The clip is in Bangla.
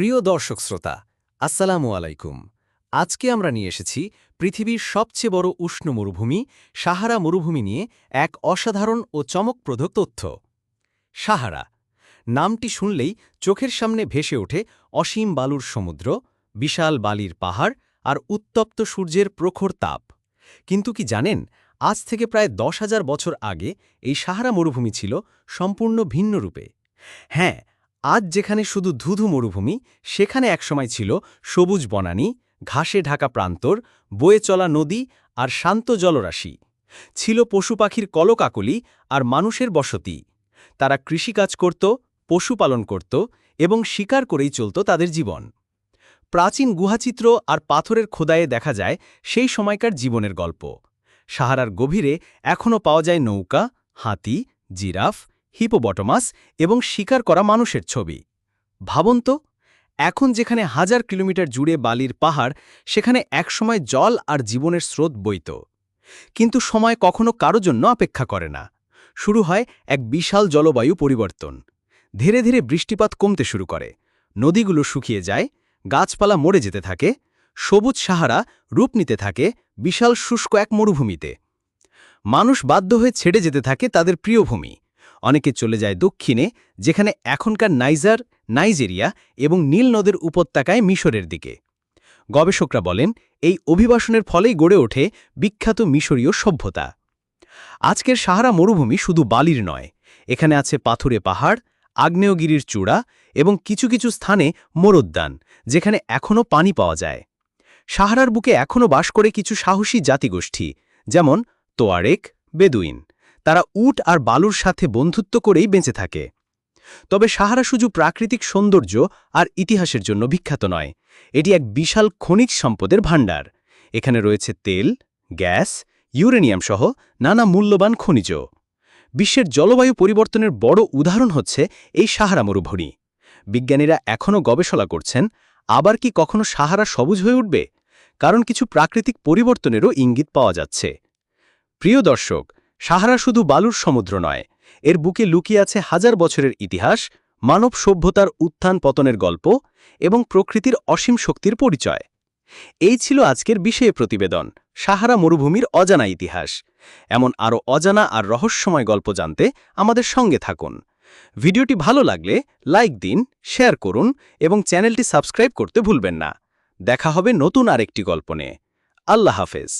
প্রিয় দর্শক শ্রোতা, আসসালামু আলাইকুম। আজকে আমরা নিয়ে এসেছি পৃথিবীর সবচেয়ে বড় উষ্ণ মরুভূমি, সাহারা মরুভূমি নিয়ে এক অসাধারণ ও চমকপ্রদ তথ্য। সাহারা, নামটি শুনলেই চোখের সামনে ভেসে ওঠে অসীম বালুর সমুদ্র, বিশাল বালির পাহাড় আর উত্তপ্ত সূর্যের প্রখর তাপ। কিন্তু কি জানেন, আজ থেকে প্রায় দশ হাজার বছর আগে এই সাহারা মরুভূমি ছিল সম্পূর্ণ ভিন্ন রূপে হ্যাঁ আজ যেখানে শুধু ধুধু মরুভূমি, সেখানে একসময় ছিল সবুজ বনানী, ঘাসে ঢাকা প্রান্তর, বয়ে চলা নদী আর শান্ত জলরাশি। ছিল পশু পাখির কলকাকলি আর মানুষের বসতি। তারা কৃষিকাজ করত, পশুপালন করত এবং শিকার করেই চলত তাদের জীবন। প্রাচীন গুহাচিত্র আর পাথরের খোদায়ে দেখা যায় সেই সময়কার জীবনের গল্প। সাহারার গভীরে এখনও পাওয়া যায় নৌকা, হাতি, জিরাফ হিপোবটমাস এবং শিকার করা মানুষের ছবি। ভাবুন তো, এখন যেখানে হাজার কিলোমিটার জুড়ে বালির পাহাড়, সেখানে একসময় জল আর জীবনের স্রোত বইত। কিন্তু সময় কখনো কারও জন্য অপেক্ষা করে না। শুরু হয় এক বিশাল জলবায়ু পরিবর্তন। ধীরে ধীরে বৃষ্টিপাত কমতে শুরু করে। নদীগুলো শুকিয়ে যায়, গাছপালা মরে যেতে থাকে, সবুজ সাহারা রূপ নিতে থাকে, বিশাল শুষ্ক এক মরুভূমিতে। মানুষ বাধ্য হয়ে ছেড়ে যেতে থাকে তাদের প্রিয় ভূমি। অনেকে চলে যায় দক্ষিণে, যেখানে এখনকার নাইজার, নাইজেরিয়া এবং নীল নদের উপত্যকায় মিশরের দিকে। গবেষকরা বলেন, এই অভিবাসনের ফলেই গড়ে ওঠে বিখ্যাত মিশরীয় সভ্যতা। আজকের সাহারা মরুভূমি শুধু বালির নয়, এখানে আছে পাথুরে পাহাড়, আগ্নেয়গিরির চূড়া এবং কিছু কিছু স্থানে মরুদ্যান, যেখানে এখনও পানি পাওয়া যায়। সাহারার বুকে এখনও বাস করে কিছু সাহসী জাতিগোষ্ঠী, যেমন তোয়ারেক, বেদুইন। তারা উট আর বালুর সাথে বন্ধুত্ব করেই বেঁচে থাকে। তবে সাহারা শুধু প্রাকৃতিক সৌন্দর্য আর ইতিহাসের জন্য বিখ্যাত নয়। এটি এক বিশাল খনিজ সম্পদের ভাণ্ডার। এখানে রয়েছে তেল, গ্যাস, ইউরেনিয়াম সহ নানা মূল্যবান খনিজ। বিশ্বের জলবায়ু পরিবর্তনের বড় উদাহরণ হচ্ছে এই সাহারা মরুভূমি। বিজ্ঞানীরা এখনও গবেষণা করছেন, আবার কি কখনো সাহারা সবুজ হয়ে উঠবে? কারণ কিছু প্রাকৃতিক পরিবর্তনেরও ইঙ্গিত পাওয়া যাচ্ছে। প্রিয় দর্শক সাহারা শুধু বালুর সমুদ্র নয়, এর বুকে লুকিয়ে আছে হাজার বছরের ইতিহাস, মানব সভ্যতার উত্থান পতনের গল্প এবং প্রকৃতির অসীম শক্তির পরিচয়। এই ছিল আজকের বিষয়ে প্রতিবেদন, সাহারা মরুভূমির অজানা ইতিহাস। এমন আরও অজানা আর রহস্যময় গল্প জানতে আমাদের সঙ্গে থাকুন। ভিডিওটি ভালো লাগলে লাইক দিন, শেয়ার করুন এবং চ্যানেলটি সাবস্ক্রাইব করতে ভুলবেন না। দেখা হবে নতুন আরেকটি গল্প নিয়ে। আল্লাহ হাফেজ।